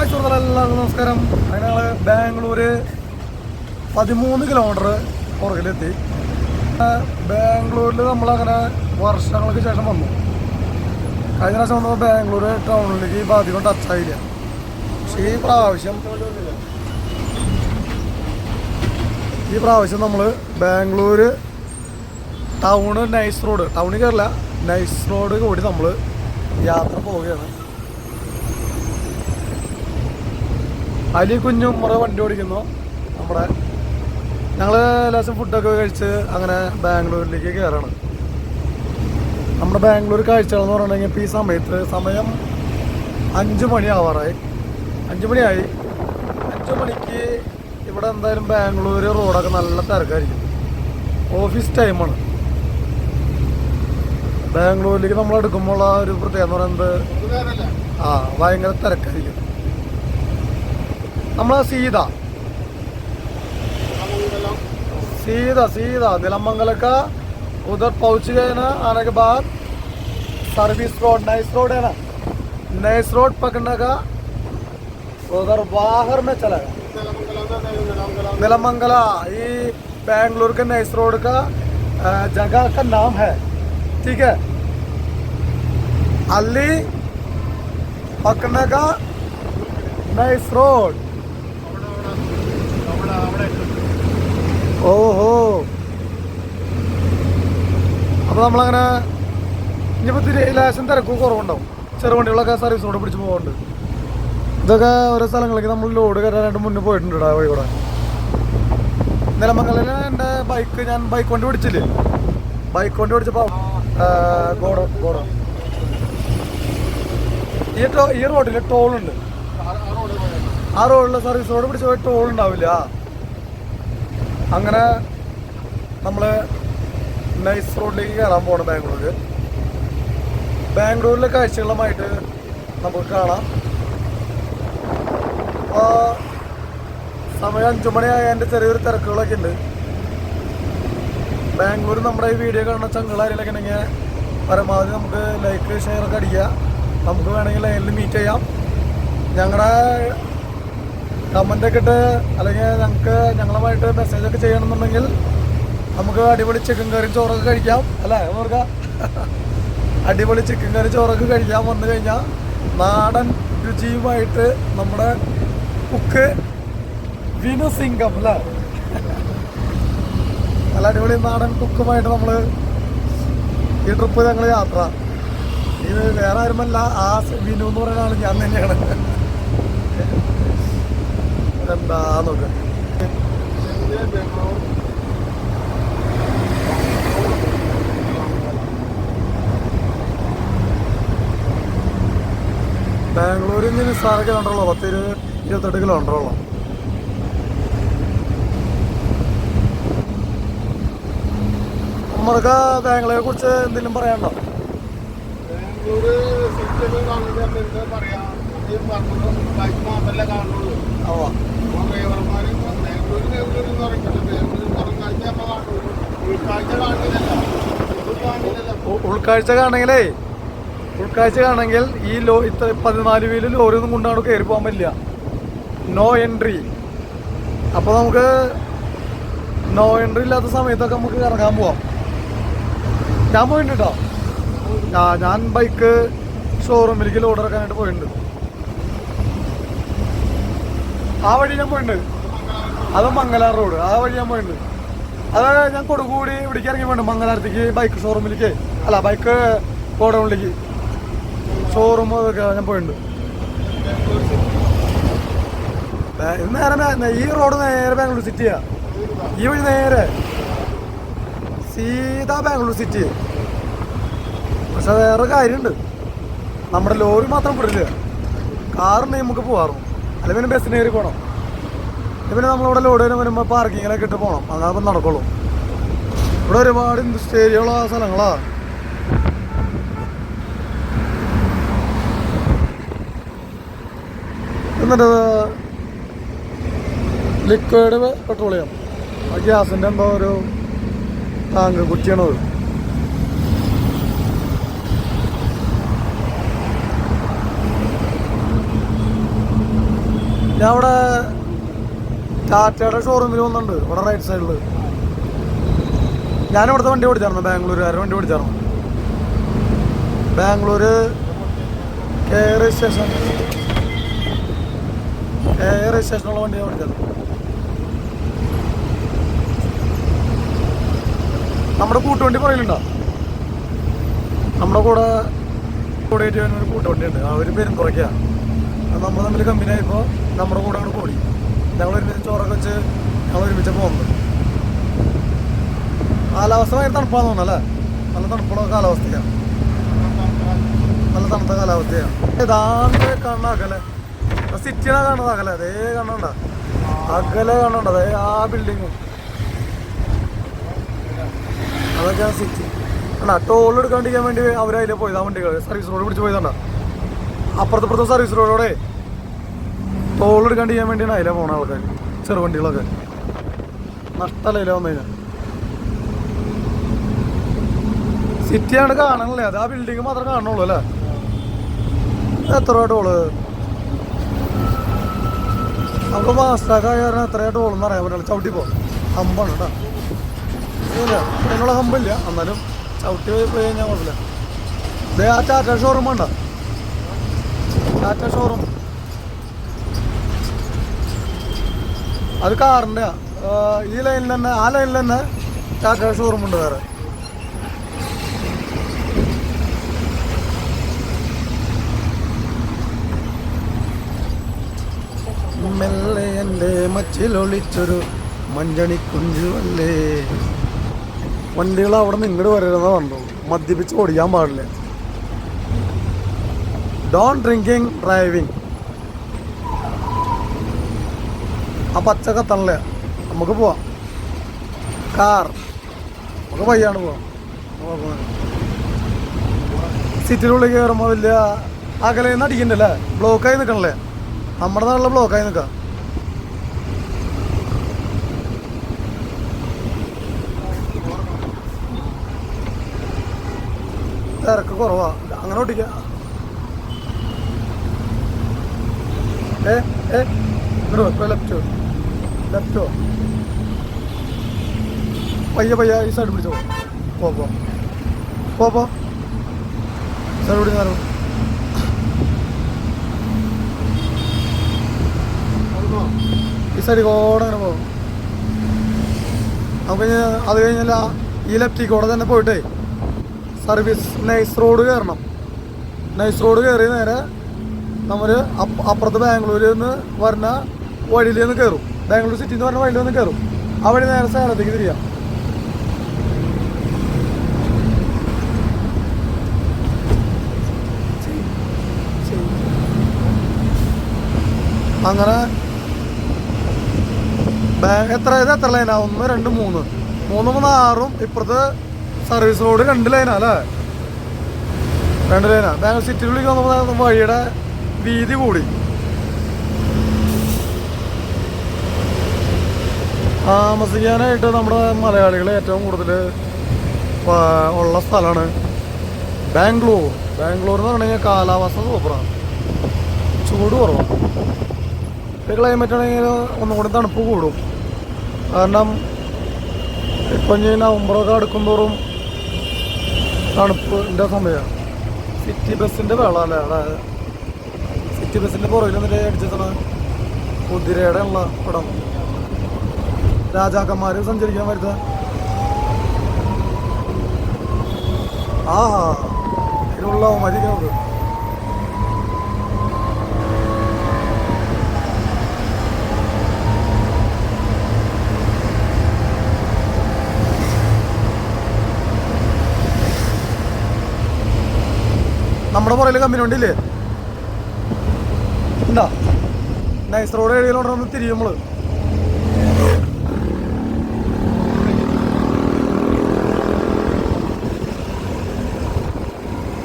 Hi നമസ്കാരം. അങ്ങനെ ഞങ്ങൾ ബാംഗ്ലൂര് പതിമൂന്ന് കിലോമീറ്റർ പുറകിലെത്തി. ബാംഗ്ലൂരിൽ നമ്മളങ്ങനെ വർഷങ്ങൾക്ക് ശേഷം വന്നു. കഴിഞ്ഞ പ്രാവശ്യം വന്നപ്പോൾ ബാംഗ്ലൂർ ടൗണിലേക്ക് ഈ അധികം ടച്ചായില്ല പക്ഷേ ഈ പ്രാവശ്യം ഈ പ്രാവശ്യം നമ്മൾ ബാംഗ്ലൂർ ടൗണ് നൈസ് റോഡ് ടൗണിൽ കയറില്ല നൈസ് റോഡ് കൂടി നമ്മൾ യാത്ര പോവുകയാണ്. അലി കുഞ്ഞും മുറ വണ്ടി ഓടിക്കുന്നു. നമ്മുടെ ഞങ്ങൾ ലാസ്റ്റ് ഫുഡൊക്കെ കഴിച്ച് അങ്ങനെ ബാംഗ്ലൂരിലേക്ക് കയറണം നമ്മുടെ ബാംഗ്ലൂർ കാഴ്ചകൾ എന്ന് പറഞ്ഞിട്ടുണ്ടെങ്കിൽ ഇപ്പോൾ ഈ സമയത്ത് സമയം അഞ്ച് മണി ആവാറായി. അഞ്ച് മണിയായി അഞ്ച് മണിക്ക് ഇവിടെ എന്തായാലും ബാംഗ്ലൂർ റോഡൊക്കെ നല്ല തിരക്കായിരിക്കും. ഓഫീസ് ടൈമാണ് ബാംഗ്ലൂരിലേക്ക് നമ്മൾ എടുക്കുമ്പോൾ ഒരു പ്രത്യേകത എന്ന് പറയുന്നത് ആ ഭയങ്കര തിരക്കായിരിക്കും. നമ്മളെ സീത सीधा सीधा नीलमंगल का उधर पहुंच गए ना आने के बाद सर्विस रोड नाइस रोड है ना नाइस रोड पकड़ने का उधर बाहर में चलेगा नीलमंगला ये बैंगलोर के नाइस रोड का अ, जगह का नाम है ठीक है अली पकड़ने का नाइस रोड ഓഹോ. അപ്പോൾ നമ്മളങ്ങനെ ഇനിയിപ്പോൾ തിരി ലേശം തിരക്കും കുറവുണ്ടാവും. ചെറുവണ്ടികളൊക്കെ സർവീസ് റോഡ് പിടിച്ച് പോകുന്നുണ്ട് ഇതൊക്കെ ഓരോ സ്ഥലങ്ങളിലേക്ക് നമ്മൾ ലോഡ് കയറാനായിട്ട് മുന്നേ പോയിട്ടുണ്ട് ആ വഴി കൂടെ നിലമംഗലിൽ എന്റെ ബൈക്ക് ഞാൻ ബൈക്ക് വണ്ടി പിടിച്ചില്ലേ? ബൈക്ക് വണ്ടി പിടിച്ചപ്പോൾ ഗോഡോ ഗോഡോ ഈ ടോ ഈ റോഡിൽ ടോളുണ്ട് ആ റോഡിലെ സർവീസ് റോഡ് പിടിച്ച് ടോൾ ഉണ്ടാവില്ല. അങ്ങനെ നമ്മൾ നൈസ് റോഡിലേക്ക് കയറാൻ പോകണം ബാംഗ്ലൂരിൽ ബാംഗ്ലൂരിലെ കാഴ്ചകളുമായിട്ട് നമുക്ക് കാണാം. സമയം അഞ്ചു മണിയായ എന്റെ ചെറിയൊരു തിരക്കുകളൊക്കെ ഉണ്ട്. ബാംഗ്ലൂർ നമ്മുടെ ഈ വീഡിയോ കാണുന്ന ചങ്ങളാരിലൊക്കെ ഉണ്ടെങ്കിൽ പരമാവധി നമുക്ക് ലൈക്ക് ഷെയർ ഒക്കെ അടിക്കുക. നമുക്ക് വേണമെങ്കിൽ ലൈനിൽ മീറ്റ് ചെയ്യാം. ഞങ്ങളുടെ കമന്റ് ഒക്കെ ഇട്ട് അല്ലെങ്കിൽ ഞങ്ങൾക്ക് ഞങ്ങളുമായിട്ട് മെസ്സേജ് ഒക്കെ ചെയ്യണമെന്നുണ്ടെങ്കിൽ നമുക്ക് അടിപൊളി ചിക്കൻ കറി ചോറൊക്കെ കഴിക്കാം. അല്ലേ? ഓർക്ക അടിപൊളി ചിക്കൻ കറി ചോറൊക്കെ കഴിക്കാൻ വന്നു കഴിഞ്ഞാൽ നാടൻ രുചിയുമായിട്ട് നമ്മുടെ കുക്ക് വിനു സിംഗം അല്ലേ? നല്ല അടിപൊളി നാടൻ കുക്കുമായിട്ട് നമ്മൾ ഈ ട്രിപ്പ് ഞങ്ങൾ യാത്ര. ഇത് വേറെ ആരുമല്ല ആ വിനു എന്ന് പറയുന്ന ആൾ ഞാൻ തന്നെയാണ്. എന്താ നോക്ക്. ബാംഗ്ലൂരിൽ നിന്ന് നിസ്സാര ഉണ്ടല്ലോ പത്ത് ഇരുപത് ഇരുപത്തെട്ട് ഉണ്ടല്ലോ നമ്മൾക്ക് ബാംഗ്ലൂരെ കുറിച്ച് എന്തെങ്കിലും പറയാനുണ്ടോ? ബാംഗ്ലൂർ പറയാ? ഈ പറഞ്ഞത് ബൈക്ക് മാത്രമല്ല കാണുള്ളൂ. ആ ഡ്രൈവർമാര് ബാംഗ്ലൂർ ബാംഗ്ലൂർ എന്ന് പറയുന്നത് ബാംഗ്ലൂർ പുറം കാഴ്ച നമ്മൾ കാണുള്ളൂ. ഉൾക്കാഴ്ച കാണെങ്കിലേ കാണില്ലല്ലോ ഉൾക്കാഴ്ച കാണെങ്കിൽ ഉൾക്കാഴ്ച കാണണമെങ്കിൽ ഈ ലോ ഇത്ര പതിനാല് വീൽ ലോറി ഒന്നും കൊണ്ടാണ് കയറി പോകാൻ പറ്റില്ല. നോ എൻട്രി അപ്പോൾ നമുക്ക് നോ എൻട്രി ഇല്ലാത്ത സമയത്തൊക്കെ നമുക്ക് ഇറങ്ങാൻ പോവാം. ഞാൻ പോയിട്ടുണ്ട് കേട്ടോ ആ ഞാൻ ബൈക്ക് ഷോറൂമിലേക്ക് ലോഡ് ഇറക്കാനായിട്ട് പോയിട്ടുണ്ട്. ആ വഴി ഞാൻ പോയിട്ടുണ്ട്. അത് മംഗലാർ റോഡ്. ആ വഴി ഞാൻ പോയിട്ടുണ്ട്. അത് ഞാൻ കൊടുകൂടി ഇവിടേക്ക് ഇറങ്ങി പോയിട്ടുണ്ട്. മംഗലാരത്തേക്ക് ബൈക്ക് ഷോറൂമിലേക്ക് അല്ല ബൈക്ക് ഗോഡൗണിലേക്ക്. ഷോറൂം അതൊക്കെ ഞാൻ പോയിട്ടുണ്ട്. ഇത് നേരെ ഈ റോഡ് നേരെ ബാംഗ്ലൂർ സിറ്റിയാ ഈ വഴി നേരെ. സീതാ ബാംഗ്ലൂർ സിറ്റി പക്ഷെ വേറെ കാര്യമുണ്ട്. നമ്മുടെ ലോറി മാത്രം വിടില്ല. കാറിന് നമുക്ക് പോകാറും അല്ലെങ്കിൽ പിന്നെ ബസ്സിന് കയറി പോകണം പിന്നെ നമ്മളിവിടെ ലോഡ് ചെയ്യാൻ വരുമ്പോൾ പാർക്കിങ്ങിലൊക്കെ ഇട്ട് പോകണം അതാകുമ്പോൾ നടക്കുള്ളൂ. ഇവിടെ ഒരുപാട് ഏരിയയുള്ള സ്ഥലങ്ങളാ. എന്നിട്ട് ലിക്വിഡ് പെട്രോളിയം ആ ഗ്യാസിന്റെ എന്തോ ഒരു ടാങ്ക് കുറ്റിയാണത്. ഞാൻ അവിടെ ടാറ്റയുടെ ഷോറൂമിൽ വന്നിട്ടുണ്ട് ഇവിടെ റൈറ്റ് സൈഡിൽ ഞാൻ ഇവിടുത്തെ വണ്ടി ഓടിച്ചായിരുന്നു ബാംഗ്ലൂരുകാരുടെ വണ്ടി ഓടിച്ചായിരുന്നു. ബാംഗ്ലൂര് കെ സ്റ്റേഷൻ കെ സ്റ്റേഷനുള്ള വണ്ടി ഓടിച്ചായിരുന്നു. നമ്മുടെ കൂട്ടുവണ്ടി പറയലുണ്ടോ നമ്മുടെ കൂടെ കൂടെ ഒരു പേരും ഉണ്ട് അവർ പെരുമ്പുറയ്ക്കാണ് നമ്മൾ തമ്മിൽ കമ്പനി ആയപ്പോൾ നമ്മുടെ കൂടെ അങ്ങോട്ട് കൂടി. ഞങ്ങൾ ഒരുമിച്ച് ചോറൊക്കെ വെച്ച് ഞങ്ങൾ ഒരുമിച്ച് പോകുന്നത്. കാലാവസ്ഥ ഭയങ്കര തണുപ്പാന്ന് തോന്നല്ലേ നല്ല തണുപ്പുള്ള കാലാവസ്ഥയാണ്. നല്ല തണുത്ത കാലാവസ്ഥയാണ്. ഏതാണ്ട് കണ്ണാക്കല്ലേ സിറ്റിനാ കാണുന്നത് അകലെ. അതേ കാണണ്ട അകലെ കാണണ്ട അതേ ആ ബിൽഡിങ് അതൊക്കെയാണ് സിറ്റി അല്ല ടോൾ എടുക്കാണ്ടിരിക്കാൻ വേണ്ടി അവരതിലെ പോയതാ വണ്ടികൾ സർവീസ് റോഡ് പിടിച്ച് പോയതാണ്ട അപ്പുറത്തപ്പുറത്തെ സർവീസ് റോഡോടെ ടോൾ ചെയ്യാൻ വേണ്ടിയാണ് അതിലെ പോണ ആൾക്കാർ ചെറുവണ്ടികളൊക്കെ നഷ്ടമല്ല ഇതിലെ വന്നു കഴിഞ്ഞാൽ സിറ്റിയാണ് കാണണല്ലേ? അത് ആ ബിൽഡിങ് മാത്രമേ കാണണുള്ളൂ അല്ലേ? എത്ര ടോൾ നമുക്ക് മാസ്റ്റാക്കായ കാരണം എത്ര ടോളെന്ന് അറിയാൻ പറ്റില്ല. ചവിട്ടി പോ. ഹമ്പാണ് കേട്ടോ ഹമ്പില്ല എന്നാലും ചവിട്ടി പോയി കഴിഞ്ഞാൽ കുഴപ്പമില്ല. ഇതേ ആ ടാറ്റ ഷോറൂം വേണ്ട ടാറ്റ ഷോറൂം അത് കാറിന്റെ ഈ ലൈനിൽ തന്നെ ആ ലൈനിൽ തന്നെ ടാറ്റ ഷോറൂമുണ്ട് വേറെ. മെല്ലെ എന്റെ മച്ചിലൊളിച്ചൊരു മഞ്ചണി കുഞ്ചുവല്ലേ? വണ്ടികൾ അവിടെ നിന്ന് ഇങ്ങോട്ട് വരരുതെന്ന് പറഞ്ഞു മദ്യപിച്ച് ഓടിക്കാൻ പാടില്ല. ഡോൺ ഡ്രിങ്കിങ് ഡ്രൈവിംഗ് ആ പച്ച കത്തണല്ലേ നമുക്ക് പോവാം. കാർ. നമുക്ക് പയ്യാണ് പോവാം. സിറ്റിനുള്ളിൽ കയറുമ്പോൾ വലിയ അകലെ നിന്ന് അടിക്കണ്ടല്ലേ ബ്ലോക്കായി നിൽക്കണല്ലേ നമ്മുടെ നാട്ടിലെ ബ്ലോക്കായി നിൽക്കാം തിരക്ക് കുറവാ. അങ്ങനെ ഓടിക്ക. ഏ? ഏ? ലെഫ്റ്റോ ലെഫ്റ്റോ പയ്യ പയ്യ ഈ സൈഡ് പിടിച്ചോ. പോ പോ. പോ പോ. സൈഡ് പിടിച്ചാലോ ഈ സൈഡ് കോടെ അങ്ങനെ പോകും. നമുക്ക് അത് കഴിഞ്ഞാൽ ഈ ലെഫ്റ്റ് കൂടെ തന്നെ പോയിട്ടേ. സർവീസ് നൈസ് റോഡ് കയറണം. നൈസ് റോഡ് കയറി നേരെ നമ്മൾ അപ്പുറത്ത് ബാംഗ്ലൂരിൽ നിന്ന് വരുന്ന വഴിയിൽ നിന്ന് കയറും. ബാംഗ്ലൂർ സിറ്റി എന്ന് പറഞ്ഞ വഴിയിൽ വന്ന് കയറും അവിടെ വഴി നേരെ സേലത്തേക്ക് തിരിയാം. അങ്ങനെ എത്ര ഇത് എത്ര ലൈനാ ഒന്ന് രണ്ട് മൂന്ന്. മൂന്ന് മൂന്ന് ആറും ഇപ്പുറത്ത് സർവീസ് റോഡ് രണ്ട് ലൈനാ അല്ലേ? രണ്ട് ലൈനാ ബാംഗ്ലൂർ സിറ്റിയിലേക്ക് വന്നപ്പോൾ വഴിയുടെ വീതി കൂടി. താമസിക്കാനായിട്ട് നമ്മുടെ മലയാളികൾ ഏറ്റവും കൂടുതൽ ഉള്ള സ്ഥലമാണ് ബാംഗ്ലൂർ. ബാംഗ്ലൂർ എന്ന് പറഞ്ഞു കഴിഞ്ഞാൽ കാലാവസ്ഥ സൂപ്പറാണ്. ചൂട് കുറവാണ്. ക്ലൈമറ്റ് ആണെങ്കിൽ ഒന്നുകൂടി തണുപ്പ് കൂടും. കാരണം ഇപ്പം ഞാൻ നവംബറൊക്കെ അടുക്കും തോറും തണുപ്പിന്റെ സമയമാണ് സിറ്റി ബസ്സിന്റെ വെള്ളമല്ല അതായത് സിറ്റി ബസ്സിന്റെ പുറകിൽ നിന്നിട്ട് അടിച്ചെത്തണ കുതിരയുടെ ഉള്ള പടം രാജാക്കന്മാർ സഞ്ചരിക്കാൻ വരുത്ത ആഹാ ഇതിനുള്ള മരിക്കുന്നത് നമ്മുടെ പുറയിൽ കമ്പനി ഉണ്ടില്ലേ? ഉണ്ടാ? നൈസ് റോഡ് ഏരിയയിലോട്ട് തിരിയും നമ്മൾ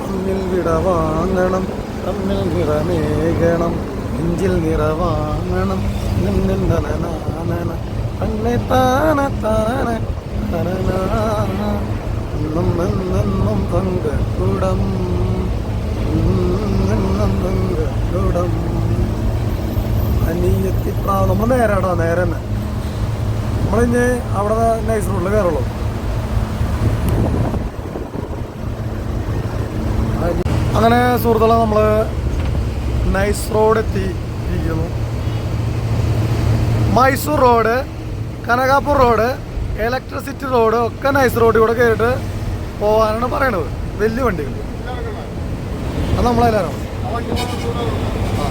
തമ്മിൽ വിട വാങ്ങണം തമ്മിൽ നിറമേകണം. നെഞ്ചിൽ നിറവാങ്ങണം. നിന്നിൽ നനനാനന തന്നെ താന താന എന്നും എന്നെന്നും പങ്കക്കുടം. എന്നും നീയത്തിപ്രാവ് നമ്മൾ നേരാടാ നേരെ തന്നെ നമ്മളിഞ്ഞ് അവിടെ നൈസ് റോഡിൽ കയറുള്ളൂ. അങ്ങനെ സുഹൃത്തുക്കളെ നമ്മൾ നൈസ് റോഡ് എത്തി ഇരിക്കുന്നു Mysore road Kanakapur road electricity road ഒക്കെ നൈസ് റോഡിൽ കൂടെ കയറിയിട്ട് പോകാനാണ് പറയണത്. വലിയ വണ്ടികൾ. അത് നമ്മളെല്ലാവരും ആ.